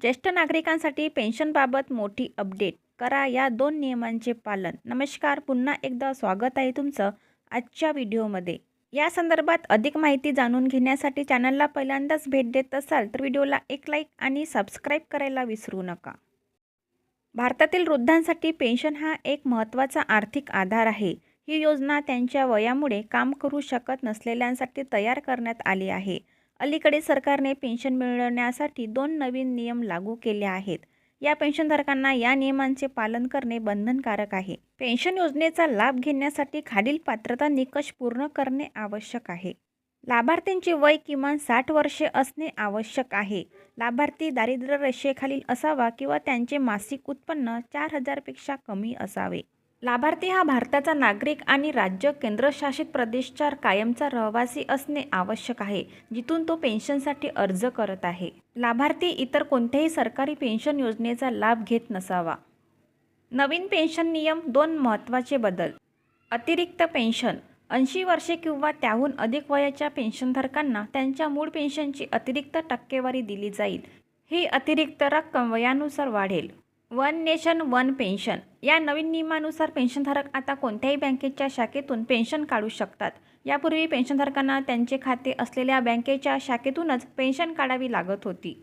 ज्येष्ठ नागरिकांसाठी पेन्शनबाबत मोठी अपडेट. करा या दोन नियमांचे पालन. नमस्कार. पुन्हा एकदा स्वागत आहे तुमचं आजच्या व्हिडिओमध्ये. या संदर्भात अधिक माहिती जाणून घेण्यासाठी चॅनलला पहिल्यांदाच भेट देत असाल तर व्हिडिओला एक लाईक आणि सबस्क्राईब करायला विसरू नका. भारतातील वृद्धांसाठी पेन्शन हा एक महत्त्वाचा आर्थिक आधार आहे. ही योजना त्यांच्या वयामुळे काम करू शकत नसलेल्यांसाठी तयार करण्यात आली आहे. अलीकडे सरकारने पेन्शन मिळवण्यासाठी दोन नवीन नियम लागू केले आहेत. या पेन्शनधारकांना या नियमांचे पालन करणे बंधनकारक आहे. पेन्शन योजनेचा लाभ घेण्यासाठी खालील पात्रता निकष पूर्ण करणे आवश्यक आहे. लाभार्थींचे वय किमान साठ वर्षे असणे आवश्यक आहे. लाभार्थी दारिद्र्य रेषेखालील असावा किंवा त्यांचे मासिक उत्पन्न चार हजारपेक्षा कमी असावे. लाभार्थी हा भारताचा नागरिक आणि राज्य केंद्रशासित प्रदेशचा कायमचा रहिवासी असणे आवश्यक आहे जिथून तो पेन्शनसाठी अर्ज करत आहे. लाभार्थी इतर कोणत्याही सरकारी पेन्शन योजनेचा लाभ घेत नसावा. नवीन पेन्शन नियम दोन महत्त्वाचे बदल. अतिरिक्त पेन्शन ऐंशी वर्षे किंवा त्याहून अधिक वयाच्या पेन्शनधारकांना त्यांच्या मूळ पेन्शनची अतिरिक्त टक्केवारी दिली जाईल. ही अतिरिक्त रक्कम वयानुसार वाढेल. One nation one pension. या नवीन नियमानुसार पेन्शनधारक आता कोणत्याही बँकेच्या शाखेतून पेन्शन काढू शकतात. यापूर्वी पेन्शनधारकांना त्यांचे खाते असलेल्या बँकेच्या शाखेतूनच पेन्शन काढावी लागत होती.